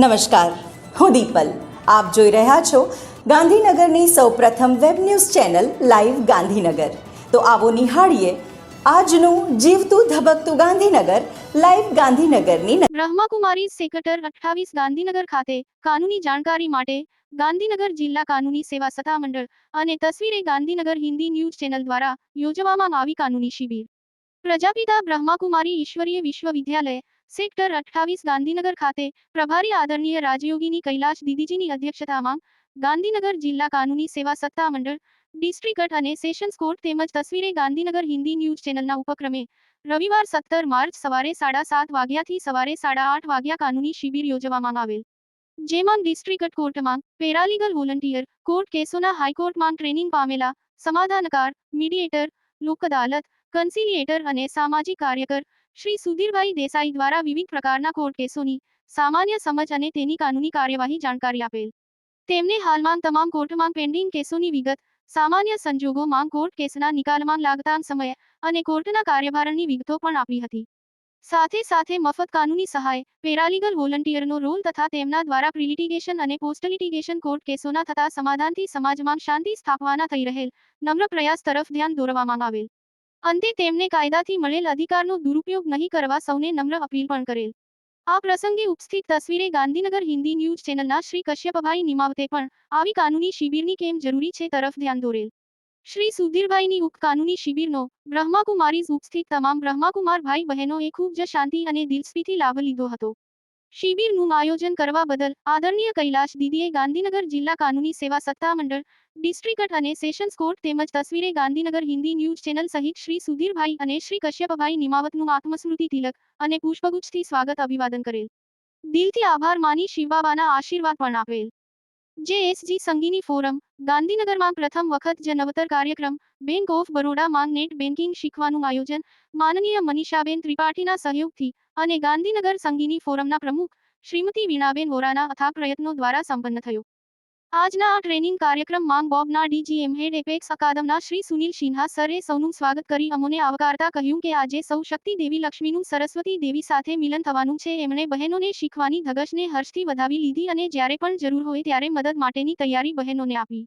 નમસ્કાર. હું દીપલ. આપ જોઈ રહ્યા છો ગાંધીનગરની સૌપ્રથમ web news channel live Gandhinagar. તો આવો નિહાળીએ આજનું જીવતું ધબકતું ગાંધીનગર, લાઈવ ગાંધીનગરની બ્રહ્માકુમારી સેક્ટર અઠ્ઠાવીસ ગાંધીનગર ખાતે કાનૂની જાણકારી માટે ગાંધીનગર જિલ્લા કાનૂની સેવા સત્તા મંડળ અને તસવીરે ગાંધીનગર હિન્દી ન્યૂઝ ચેનલ દ્વારા યોજવામાં આવી કાનૂની શિબિર. પ્રજાપિતા બ્રહ્માકુમારી ઈશ્વરીય વિશ્વવિદ્યાલય સેક્ટર અઠ્ઠાવીસ ગાંધીનગર ખાતે પ્રભારી આદરણીય રાજયોગીની કૈલાશ દીદીજીની અધ્યક્ષતામાં ગાંધીનગર જિલ્લા કાનૂની સેવા સત્તા ડિસ્ટ્રિક્ટ અને સેશન્સ કોર્ટ તેમજ તસવીરે ગાંધીનગર હિન્દી ન્યૂઝ ચેનલના ઉપક્રમે રવિવાર સત્તર માર્ચ સવારે સાડા સાત વાગ્યાથી સવારે સાડા આઠ વાગ્યા કાનૂની શિબિર યોજવામાં આવેલ. જેમાં ડિસ્ટ્રિક્ટ કોર્ટમાં પેરાલીગલ વોલન્ટિયર કોર્ટ કેસોના હાઈકોર્ટમાં ટ્રેનિંગ પામેલા, સમાધાનકાર મીડિયેટર લોક અદાલત કન્સિલિએટર અને સામાજિક કાર્યકર શ્રી સુધીરભાઈ દેસાઈ દ્વારા વિવિધ પ્રકારના કોર્ટ કેસોની સામાન્ય સમજ અને તેની કાનૂની કાર્યવાહી જાણકારી આપેલ. તેમને હાલમાં તમામ કોર્ટમાં પેન્ડિંગ કેસોની વિગત, સામાન્ય સંજોગોમાં કોર્ટ કેસના નિકાલમાં લાગતા સમય અને કોર્ટના કાર્યભારની વિગતો પણ આપી હતી. સાથે સાથે મફત કાનૂની સહાય, પેરાલીગલ વોલન્ટિયરનો રોલ તથા તેમના દ્વારા પ્રિલિટિગેશન અને પોસ્ટલિટિગેશન કોર્ટ કેસોના થતા સમાધાનથી સમાજમાં શાંતિ સ્થાપવાના થઈ રહેલ નમ્ર પ્રયાસ તરફ ધ્યાન દોરવામાં આવેલ. અંતે તેમને કાયદાથી મળેલ અધિકારનો દુરુપયોગ નહીં કરવા સૌને નમ્ર અપીલ પણ કરેલ. આ પ્રસંગે ઉપસ્થિત તસવીરે ગાંધીનગર હિન્દી ન્યૂઝ ચેનલના શ્રી કશ્યપભાઈ નિમાવતે પણ આવી કાનૂની શિબિરની કેમ જરૂરી છે તરફ ધ્યાન દોરેલ. શ્રી સુધીરભાઈની ઉપ કાનૂની શિબિરનો બ્રહ્માકુમારીઝ ઉપસ્થિત તમામ બ્રહ્માકુમાર ભાઈ બહેનોએ ખૂબ જ શાંતિ અને દિલસ્પીથી લાભ લીધો હતો. શિબિરનું આયોજન કરવા બદલ આદરણીય કૈલાશ દીદીએ ગાંધીનગર જિલ્લા કાનૂની સેવા સત્તા મંડળ, ડિસ્ટ્રિક્ટ અને સેશન્સ કોર્ટ તેમજ તસવીરે ગાંધીનગર હિન્દી ન્યૂઝ ચેનલ સહિત શ્રી સુધીરભાઈ અને શ્રી કશ્યપભાઈ નિમાવતનું આત્મસ્મૃતિ તિલક અને પુષ્પગુચ્છથી સ્વાગત અભિવાદન કરેલ. દિલથી આભાર માની શિવબાબાના આશીર્વાદ પણ આપેલ. જે એસજી સંગીની ફોરમ, ગાંધીનગરમાં પ્રથમ વખત જ નવતર કાર્યક્રમ બેંક ઓફ બરોડામાં નેટ બેન્કિંગ શીખવાનું આયોજન, માનનીય મનીષાબેન ત્રિપાઠીના સહયોગથી અને ગાંધીનગર સંગીની ફોરમના પ્રમુખ, શ્રીમતી વીણાબેન વોરાના અથાગ પ્રયત્નો દ્વારા સંપન્ન થયો. આજના આ ટ્રેનિંગ કાર્યક્રમ માંગ બોબના ડીજીએમ હેડ એપેક્સ અકાદમના શ્રી સુનિલ સિન્હા સરે સૌનું સ્વાગત કરી અમોને આવકારતા કહ્યું કે આજે સૌ શક્તિ દેવી લક્ષ્મીનું સરસ્વતી દેવી સાથે મિલન થવાનું છે. એમણે બહેનોને શીખવાની ધગશને હર્ષથી વધાવી લીધી અને જ્યારે પણ જરૂર હોય ત્યારે મદદ માટેની તૈયારી બહેનોને આપી.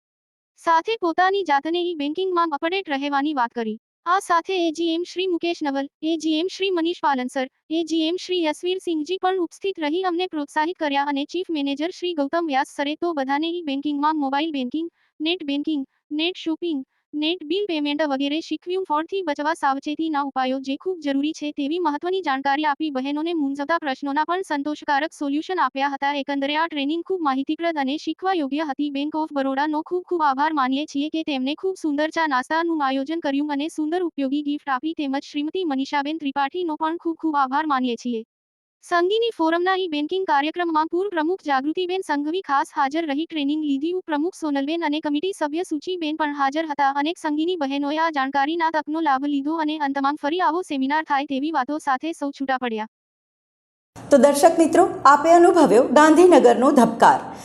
સાથે પોતાની જાતને ઈ બેન્કિંગમાં અપડેટ રહેવાની વાત કરી. આ સાથે AGM Shri Mukesh Naval AGM Shri Manish પાલનસર AGM Shri Yashvir Singhji પણ ઉપસ્થિત રહી અમને પ્રોત્સાહિત કર્યા અને ચીફ મેનેજર શ્રી ગૌતમ વ્યાસ સરે તો બધાને E બેન્કિંગમાં mobile banking, net banking, net shopping net bill payment વગેરે શીખવ્યું. ફ્રોડથી બચવા સાવચેતીના ઉપાયો જે ખૂબ જરૂરી છે તેવી મહત્વની જાણકારી આપી બહેનોને મૂંઝવતા પ્રશ્નોના પણ સંતોષકારક સોલ્યુશન આપ્યા હતા. એકંદરે આ ટ્રેનિંગ ખૂબ માહિતીપ્રદ અને શીખવા યોગ્ય હતી. બેંક ઓફ બરોડાનો ખૂબ ખૂબ આભાર માનીએ છીએ કે તેમણે ખૂબ સુંદર ચા નાસ્તાનું આયોજન કર્યું અને સુંદર ઉપયોગી ગિફ્ટ આપી. તેમજ શ્રીમતી મનીષાબેન ત્રિપાઠીનો પણ ખૂબ ખૂબ આભાર માનીએ છીએ. સંગીની ફોરમના ઈ બેન્કિંગ કાર્યક્રમમાં પૂર્વ પ્રમુખ જાગૃતિબેન સંઘવી ખાસ હાજર રહી ટ્રેનિંગ લીધી. ઉપપ્રમુખ સોનલબેન અને કમિટી સભ્ય સુચીબેન પણ હાજર હતા. અનેક સંગીની બહેનોએ આ જાણકારીના તકનો લાભ લીધો અને અંતમાં ફરી આવો સેમિનાર થાય તેવી વાતો સાથે સૌ છૂટા પડ્યા. તો દર્શક મિત્રો, આપે અનુભવ્યો ગાંધીનગરનો ધબકાર.